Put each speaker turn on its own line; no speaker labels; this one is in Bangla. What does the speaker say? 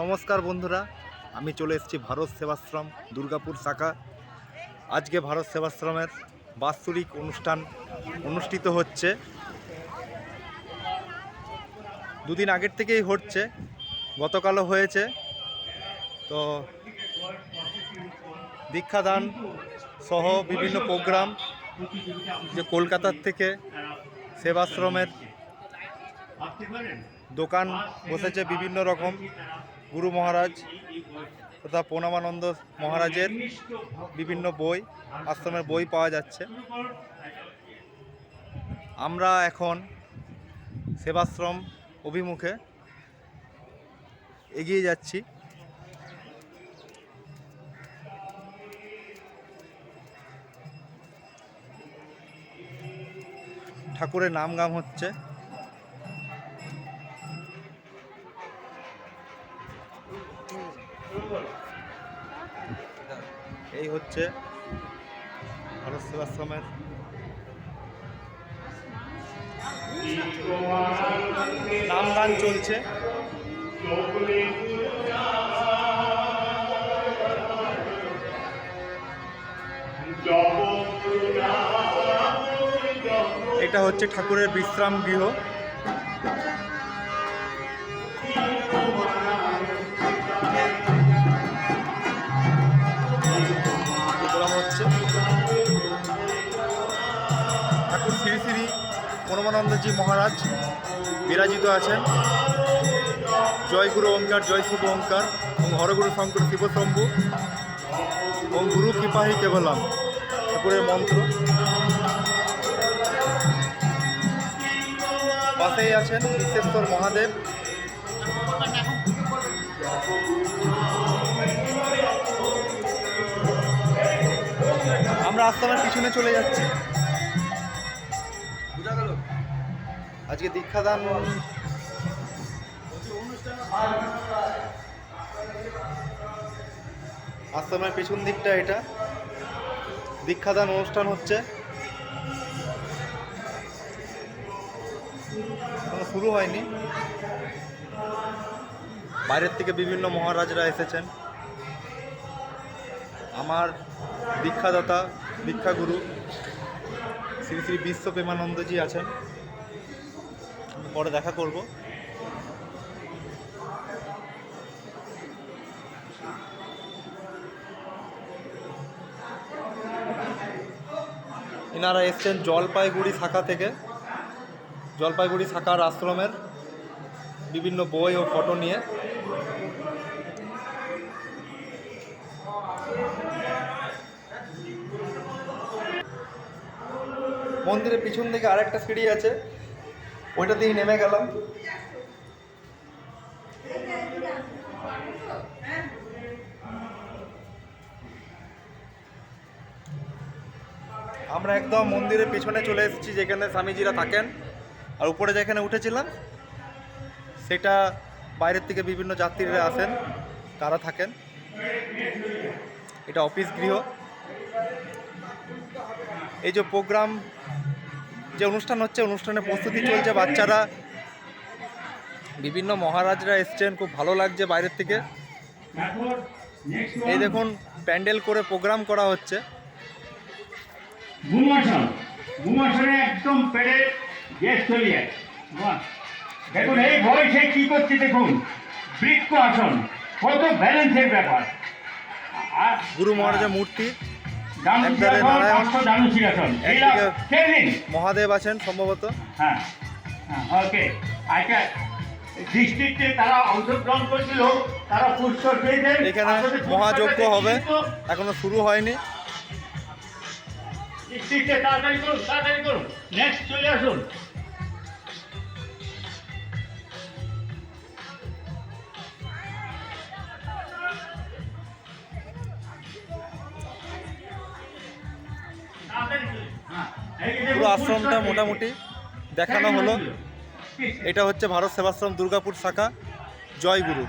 নমস্কার বন্ধুরা, আমি চলে এসেছি ভারত সেবাশ্রম, দুর্গাপুর শাখা। আজকে ভারত সেবাশ্রমের বাৎসরিক অনুষ্ঠান অনুষ্ঠিত হচ্ছে। দুদিন আগের থেকেই হচ্ছে, গতকালও হয়েছে। তো দীক্ষাদান সহ বিভিন্ন প্রোগ্রাম যে কলকাতার থেকে সেবাশ্রমের দোকান বসেছে বিভিন্ন রকম। গুরু মহারাজ তথা প্রণামানন্দ মহারাজের বিভিন্ন বই, আশ্রমের বই পাওয়া যাচ্ছে। আমরা এখন সেবাশ্রম অভিমুখে এগিয়ে যাচ্ছি। ঠাকুরের নাম গাম হচ্ছে। এই হচ্ছে ভারত সেবাশ্রমের নাম চলছে। এটা হচ্ছে ঠাকুরের বিশ্রাম গৃহ। শ্রী শ্রী পরমানন্দজি মহারাজ বিরাজিত আছেন। জয় গুরু ওঙ্কার, জয় শিব ওঙ্কার এবং হরগুরু শঙ্কর শিব শম্ভু এবং গুরু কৃপাহি কেবলাম। ঠাকুরের মন্ত্র। পাশেই আছেন বিশ্বেশ্বর মহাদেব। আমরা আশ্রমের পিছনে চলে যাচ্ছি। আজকে দীক্ষাদান আশ্রমের পিছন দিকটা এটা। দীক্ষাদান অনুষ্ঠান হচ্ছে। শুরু হয়নি। বাইরের থেকে বিভিন্ন মহারাজরা এসেছেন। আমার দীক্ষাদাতা, দীক্ষাগুরু শ্রী শ্রী বিশ্ব প্রেমানন্দজি আছেন। পরে দেখা করব। এনারা এসছেন জলপাইগুড়ি শাখা থেকে। জলপাইগুড়ি শাখার আশ্রমের বিভিন্ন বই ও ফটো নিয়ে। মন্দিরের পিছন দিকে আরেকটা সিঁড়ি আছে। ওইটা দিয়ে নেমে গেলাম। আমরা একদম মন্দিরের পিছনে চলে এসেছি, যেখানে স্বামীজিরা থাকেন। আর উপরে যেখানে উঠেছিলাম, সেটা বাইরের থেকে বিভিন্ন যাত্রীরা আসেন, তারা থাকেন। এটা অফিস গৃহ। এই যে প্রোগ্রাম যে অনুষ্ঠান হচ্ছে অনুষ্ঠানের প্রস্তুতি চলছে বাচ্চারা। বিভিন্ন মহারাজরা এসছেন খুব ভালো লাগছে বাইরের থেকে। এই দেখুন প্যান্ডেল করে প্রোগ্রাম করা হচ্ছে।
একদম পেরে গ্যাস চলিয়ে বাহ। দেখুন এই বয়সে কি করছে দেখুন। বৃক্ষ আসন কত ব্যালেন্সের ব্যাপার।
গুরু মহারাজের মূর্তি। নারায়ণ, একদিকে- মহাদেব আছেন সম্ভবত।
হ্যাঁ হ্যাঁ ওকে। আচ্ছা ডিস্ট্রিক্টে তারা অংশগ্রহণ করছিল তারা পুরস্কার পেয়েছেন।
এখানে মহাযজ্ঞ হবে। এখনও শুরু হয়নি।
ডিস্ট্রিক্টে তাড়াতাড়ি করুন তাড়াতাড়ি করুন। নেক্সট চলে আসুন।
পুরো আশ্রমটা মোটামুটি দেখানো হলো। এটা হচ্ছে ভারত সেবাশ্রম দুর্গাপুর শাখা জয় গুরু